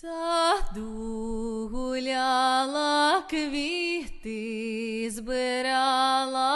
саду гуляла, квіти збирала,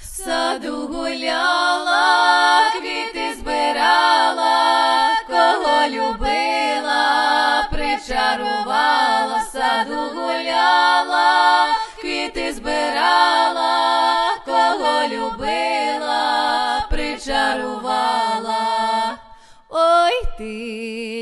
в саду гуляла, квіти збирала, кого любила, причарувала, в саду гуляла, квіти збирала, кого любила, причарувала. Ой ти,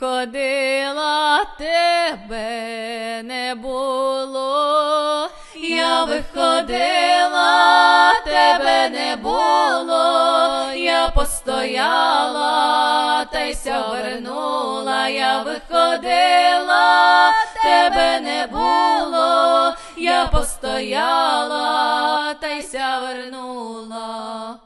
виходила, тебе не було. Я виходила, тебе не було. Я постояла, та й ся вернула. Я виходила, тебе не було. Я постояла, та й ся вернула.